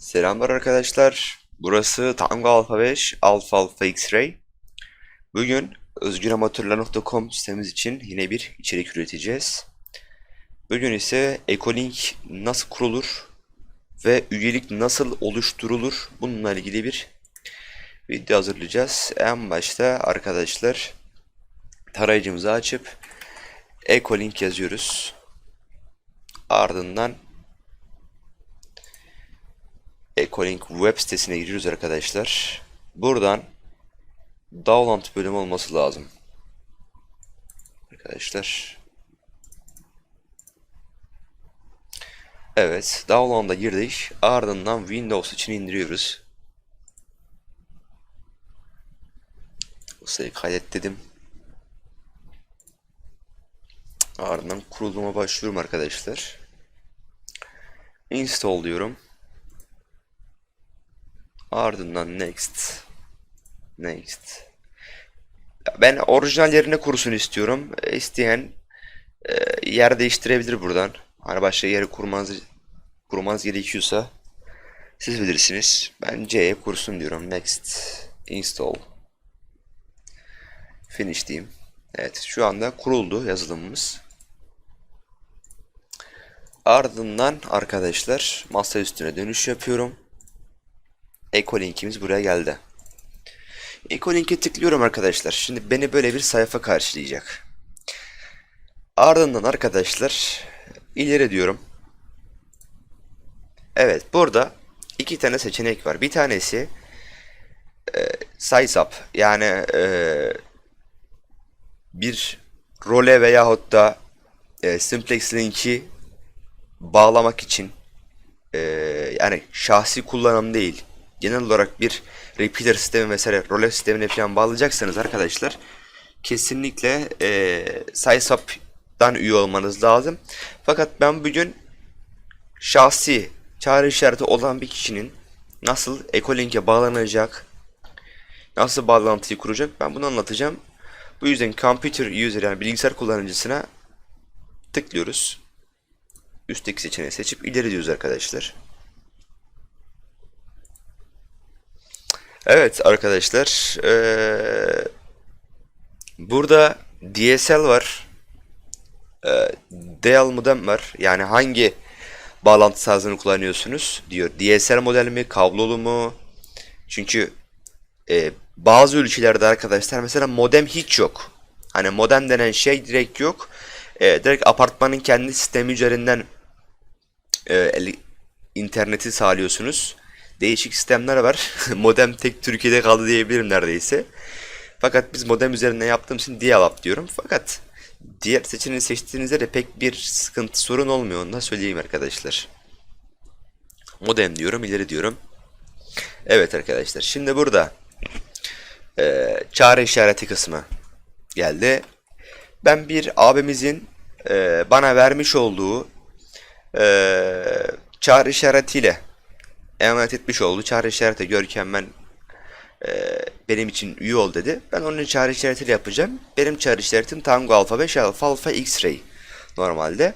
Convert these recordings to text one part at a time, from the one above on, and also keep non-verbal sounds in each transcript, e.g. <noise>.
Selamlar arkadaşlar. Burası Tango Alpha 5, Alpha Alpha X-Ray. Bugün özgüramatörler.com sitemiz için yine bir içerik üreteceğiz. Bugün ise Ecolink nasıl kurulur ve üyelik nasıl oluşturulur bununla ilgili bir video hazırlayacağız. En başta arkadaşlar tarayıcımızı açıp Ecolink yazıyoruz. Ardından Ecolink web sitesine giriyoruz arkadaşlar. Buradan download bölümü olması lazım. Arkadaşlar. Evet, download'a girdik. Ardından Windows için indiriyoruz. Bu sayıyı kaydet dedim. Ardından kuruluma başlıyorum arkadaşlar. Install diyorum. Ardından next. Next. Ben orijinal yerine kursun istiyorum. E, İsteyen e, yer değiştirebilir buradan. Hani başka yeri kurmanız kurmanız gerekiyorsa siz bilirsiniz. Ben C'ye kursun diyorum. Next. Install. Finish diyeyim. Evet şu anda kuruldu yazılımımız. Ardından arkadaşlar masa üstüne dönüş yapıyorum. Ecolink'imiz buraya geldi. Ecolink'e tıklıyorum arkadaşlar. Şimdi beni böyle bir sayfa karşılayacak. Ardından arkadaşlar ileri diyorum. Evet burada iki tane seçenek var. Bir tanesi e, size up yani e, bir role veyahut da e, simplex link'i bağlamak için e, yani şahsi kullanım değil genel olarak bir repeater sistemi mesela role sistemine falan bağlayacaksanız arkadaşlar kesinlikle e, SizeUp'dan üye olmanız lazım. Fakat ben bugün şahsi çağrı işareti olan bir kişinin nasıl Ecolink'e bağlanacak, nasıl bağlantıyı kuracak ben bunu anlatacağım. Bu yüzden computer user yani bilgisayar kullanıcısına tıklıyoruz. Üstteki seçeneği seçip ileri diyoruz arkadaşlar. Evet arkadaşlar eee, burada DSL var. Eee DL modem var. Yani hangi bağlantı sahasını kullanıyorsunuz diyor. DSL model mi kablolu mu? Çünkü eee, bazı ülkelerde arkadaşlar mesela modem hiç yok. Hani modem denen şey direkt yok. Eee, direkt apartmanın kendi sistemi üzerinden e, interneti sağlıyorsunuz. Değişik sistemler var. <laughs> Modem tek Türkiye'de kaldı diyebilirim neredeyse. Fakat biz modem üzerinden yaptığım için dial-up diyorum. Fakat diğer seçeneği seçtiğinizde de pek bir sıkıntı sorun olmuyor. Onu da söyleyeyim arkadaşlar. Modem diyorum, ileri diyorum. Evet arkadaşlar. Şimdi burada e, çağrı işareti kısmı geldi. Ben bir abimizin e, bana vermiş olduğu e, çağrı işaretiyle emanet etmiş oldu. Çağrı işareti Görkem ben e, benim için üye ol dedi. Ben onun çağrı işaretiyle yapacağım. Benim çağrı işaretim Tango Alpha 5 Alpha Alpha X-Ray normalde.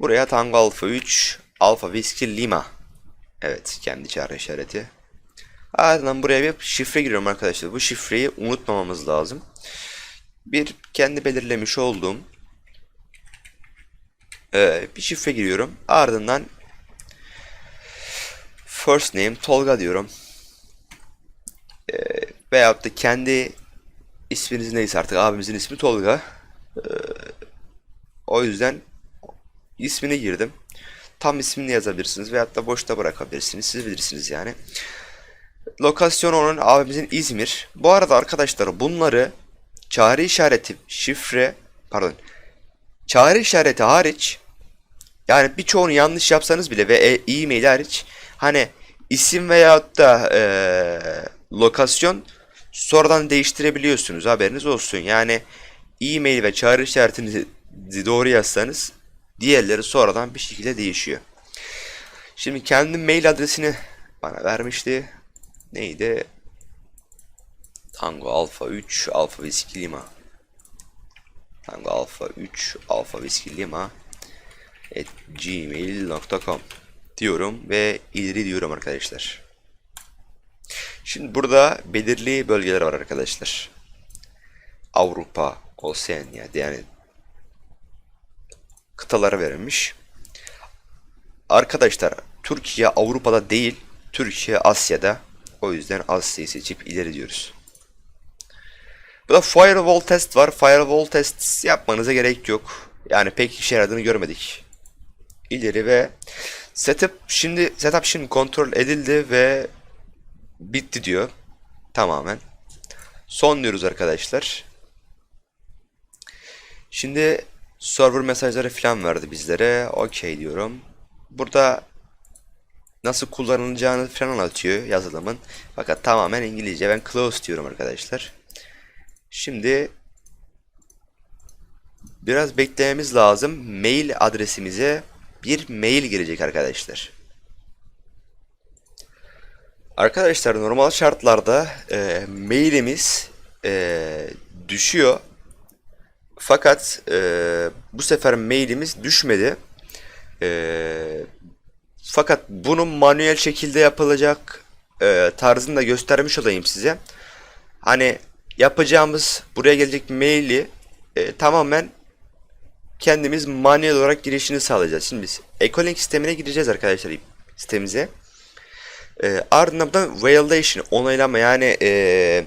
Buraya Tango Alpha 3 Alpha Whiskey Lima. Evet kendi çağrı işareti. Ardından buraya bir şifre giriyorum arkadaşlar. Bu şifreyi unutmamamız lazım. Bir kendi belirlemiş olduğum e, bir şifre giriyorum. Ardından first name Tolga diyorum. E, veyahut da kendi isminiz neyse artık abimizin ismi Tolga. E, o yüzden ismini girdim. Tam ismini yazabilirsiniz veyahut da boşta bırakabilirsiniz. Siz bilirsiniz yani. Lokasyon onun abimizin İzmir. Bu arada arkadaşlar bunları çağrı işareti, şifre, pardon, çağrı işareti hariç yani birçoğunu yanlış yapsanız bile ve e-mail hariç hani isim veyahut da eee, lokasyon sonradan değiştirebiliyorsunuz haberiniz olsun. Yani e-mail ve çağrı işaretinizi doğru yazsanız diğerleri sonradan bir şekilde değişiyor. Şimdi kendi mail adresini bana vermişti. Neydi? Tango Alpha 3 Alpha Whiskey Lima. Tango Alpha 3 Alpha Whiskey Lima at gmail.com diyorum ve ileri diyorum arkadaşlar. Şimdi burada belirli bölgeler var arkadaşlar. Avrupa, Oseanya yani kıtalara verilmiş. Arkadaşlar Türkiye Avrupa'da değil, Türkiye Asya'da. O yüzden Asya'yı seçip ileri diyoruz. Burada firewall test var. Firewall test yapmanıza gerek yok. Yani pek işe yaradığını görmedik. İleri ve setup şimdi setup şimdi kontrol edildi ve bitti diyor. Tamamen. Son diyoruz arkadaşlar. Şimdi server mesajları falan verdi bizlere. Okey diyorum. Burada nasıl kullanılacağını falan anlatıyor yazılımın. Fakat tamamen İngilizce. Ben close diyorum arkadaşlar. Şimdi biraz beklememiz lazım. Mail adresimize bir mail gelecek arkadaşlar. Arkadaşlar normal şartlarda e, mailimiz e, düşüyor. Fakat e, bu sefer mailimiz düşmedi. E, fakat bunun manuel şekilde yapılacak e, tarzını da göstermiş olayım size. Hani yapacağımız buraya gelecek maili e, tamamen kendimiz manuel olarak girişini sağlayacağız. Şimdi biz Ecolink sistemine gireceğiz arkadaşlar sitemize. E, ardından da validation onaylama yani e,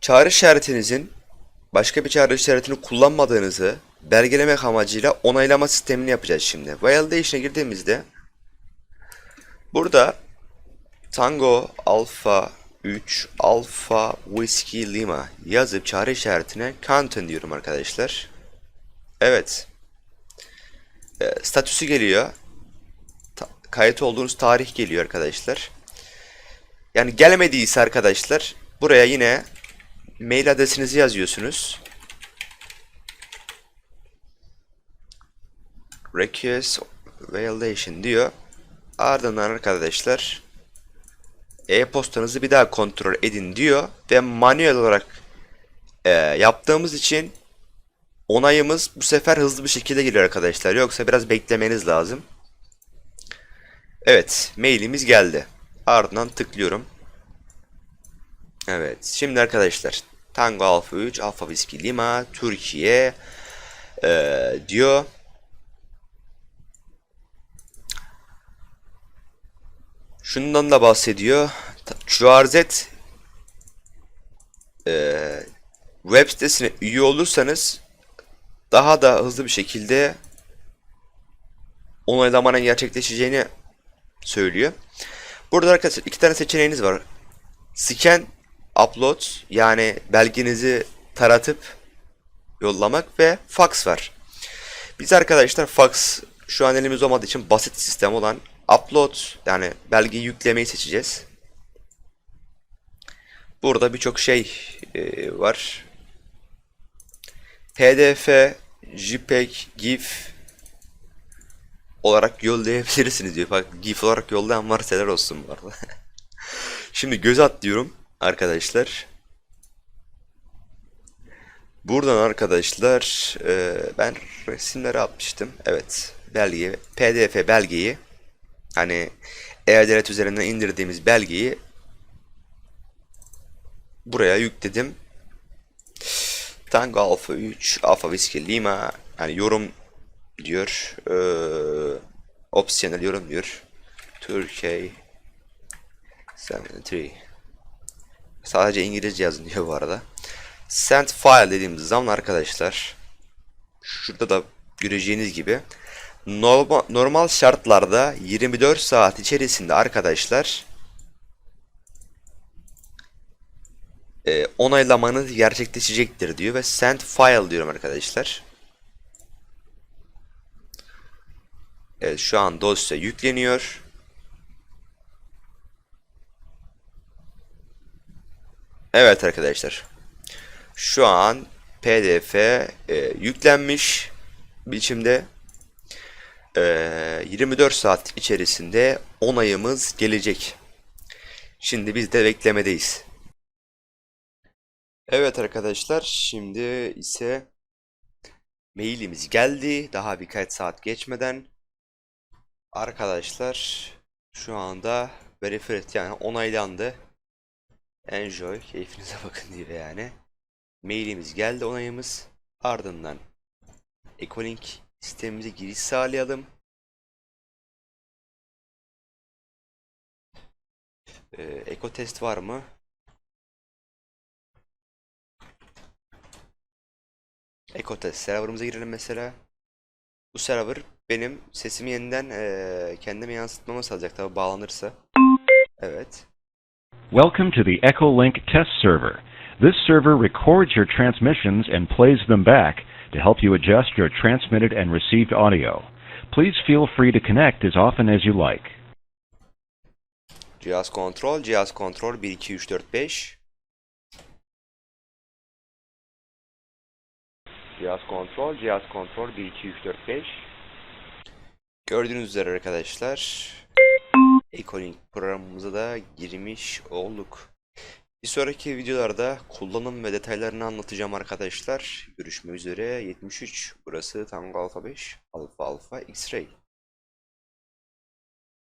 çağrı işaretinizin başka bir çağrı işaretini kullanmadığınızı belgelemek amacıyla onaylama sistemini yapacağız şimdi. Validation'a girdiğimizde burada Tango Alpha 3 Alpha Whiskey Lima yazıp çağrı işaretine content diyorum arkadaşlar. Evet. E, statüsü geliyor. Ta- kayıt olduğunuz tarih geliyor arkadaşlar. Yani gelmediyse arkadaşlar buraya yine mail adresinizi yazıyorsunuz. Request validation diyor. Ardından arkadaşlar e-postanızı bir daha kontrol edin diyor ve manuel olarak e, yaptığımız için onayımız bu sefer hızlı bir şekilde geliyor arkadaşlar. Yoksa biraz beklemeniz lazım. Evet, mailimiz geldi. Ardından tıklıyorum. Evet, şimdi arkadaşlar Tango Alpha 3 Alpha Whiskey Lima Türkiye e, diyor. Şundan da bahsediyor. QRZ e, web sitesine üye olursanız daha da hızlı bir şekilde onaylamanın gerçekleşeceğini söylüyor. Burada arkadaşlar iki tane seçeneğiniz var. Scan, upload yani belgenizi taratıp yollamak ve fax var. Biz arkadaşlar fax şu an elimiz olmadığı için basit sistem olan upload yani belgeyi yüklemeyi seçeceğiz. Burada birçok şey e, var. PDF, JPEG, GIF olarak yollayabilirsiniz diyor. Bak GIF olarak yollayan varsa helal olsun bu arada. <laughs> Şimdi göz at diyorum arkadaşlar. Buradan arkadaşlar e, ben resimleri atmıştım. Evet belge PDF belgeyi hani e-devlet üzerinden indirdiğimiz belgeyi buraya yükledim. Tango Alpha 3 Alpha Whiskey Lima yani yorum diyor. Ee, opsiyonel yorum diyor. Türkiye 73 Sadece İngilizce yazın diyor bu arada. Send file dediğimiz zaman arkadaşlar şurada da göreceğiniz gibi normal, normal şartlarda 24 saat içerisinde arkadaşlar e, onaylamanız gerçekleşecektir diyor ve send file diyorum arkadaşlar. Evet şu an dosya yükleniyor. Evet arkadaşlar. Şu an PDF e, yüklenmiş biçimde. E, 24 saat içerisinde onayımız gelecek. Şimdi biz de beklemedeyiz. Evet arkadaşlar şimdi ise Mailimiz geldi. Daha birkaç saat geçmeden. Arkadaşlar şu anda verified yani onaylandı. Enjoy. Keyfinize bakın diyor yani. Mailimiz geldi onayımız. Ardından Ecolink sistemimize giriş sağlayalım. Ee, Eko test var mı? Eko test serverımıza girelim mesela. Bu server benim sesimi yeniden eee kendime yansıtmamı sağlayacak tabi bağlanırsa. Evet. Welcome to the Echolink test server. This server records your transmissions and plays them back to help you adjust your transmitted and received audio. Please feel free to connect as often as you like. Cihaz kontrol, cihaz kontrol 1 2 3 4 5. Cihaz kontrol, cihaz kontrol 1 2 3 4 5. Gördüğünüz üzere arkadaşlar Ecolink programımıza da girmiş olduk. Bir sonraki videolarda kullanım ve detaylarını anlatacağım arkadaşlar. Görüşmek üzere 73. Burası Tango Alfa 5 Alfa Alfa X-Ray.